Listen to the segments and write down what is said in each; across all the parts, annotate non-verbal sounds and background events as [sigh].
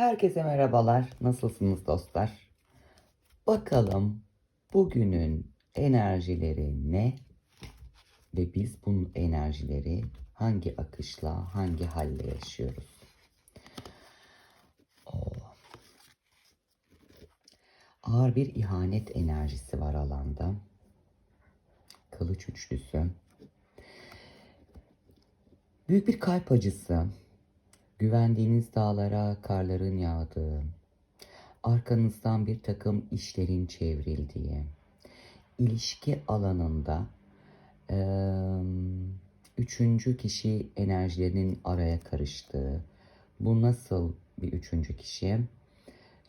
Herkese merhabalar. Nasılsınız dostlar? Bakalım bugünün enerjileri ne? Ve biz bu enerjileri hangi akışla, hangi halle yaşıyoruz? Oo. Ağır bir ihanet enerjisi var alanda. Kılıç üçlüsü. Büyük bir kalp acısı. Güvendiğiniz dağlara karların yağdığı, arkanızdan bir takım işlerin çevrildiği, ilişki alanında eee, üçüncü kişi enerjilerinin araya karıştığı, bu nasıl bir üçüncü kişi?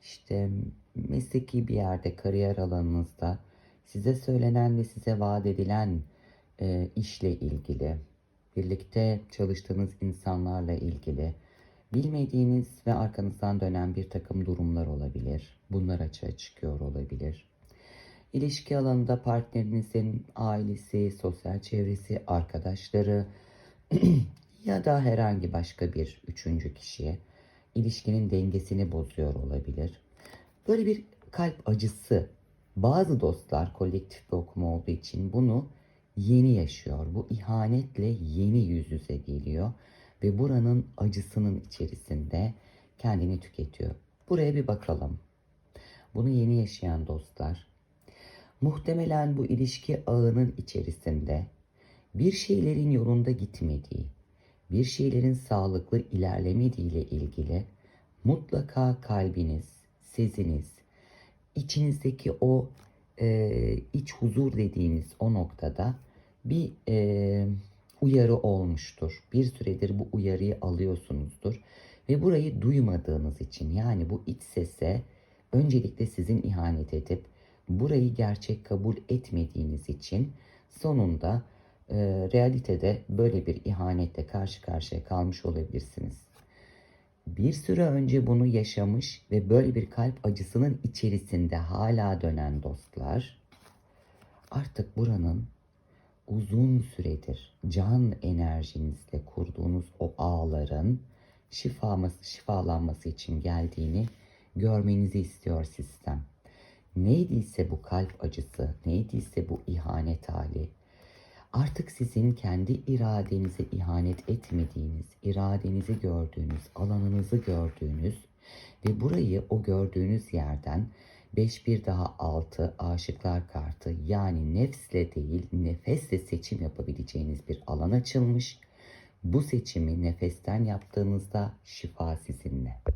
İşte mesleki bir yerde, kariyer alanınızda size söylenen ve size vaat edilen e, işle ilgili, birlikte çalıştığınız insanlarla ilgili, bilmediğiniz ve arkanızdan dönen bir takım durumlar olabilir. Bunlar açığa çıkıyor olabilir. İlişki alanında partnerinizin ailesi, sosyal çevresi, arkadaşları [clears throat] ya da herhangi başka bir üçüncü kişiye ilişkinin dengesini bozuyor olabilir. Böyle bir kalp acısı bazı dostlar kolektif bir okuma olduğu için bunu yeni yaşıyor. Bu ihanetle yeni yüz yüze geliyor ve buranın acısının içerisinde kendini tüketiyor. Buraya bir bakalım. Bunu yeni yaşayan dostlar muhtemelen bu ilişki ağının içerisinde bir şeylerin yolunda gitmediği, bir şeylerin sağlıklı ilerlemediği ile ilgili mutlaka kalbiniz, seziniz, içinizdeki o e, iç huzur dediğimiz o noktada bir e, uyarı olmuştur. Bir süredir bu uyarıyı alıyorsunuzdur ve burayı duymadığınız için yani bu iç sese öncelikle sizin ihanet edip burayı gerçek kabul etmediğiniz için sonunda e, realitede böyle bir ihanetle karşı karşıya kalmış olabilirsiniz. Bir süre önce bunu yaşamış ve böyle bir kalp acısının içerisinde hala dönen dostlar artık buranın uzun süredir can enerjinizle kurduğunuz o ağların şifaması, şifalanması için geldiğini görmenizi istiyor sistem. Neydiyse bu kalp acısı, neydiyse bu ihanet hali, artık sizin kendi iradenize ihanet etmediğiniz, iradenizi gördüğünüz, alanınızı gördüğünüz ve burayı o gördüğünüz yerden 5 bir daha 6 aşıklar kartı yani nefsle değil nefesle seçim yapabileceğiniz bir alan açılmış. Bu seçimi nefesten yaptığınızda şifa sizinle.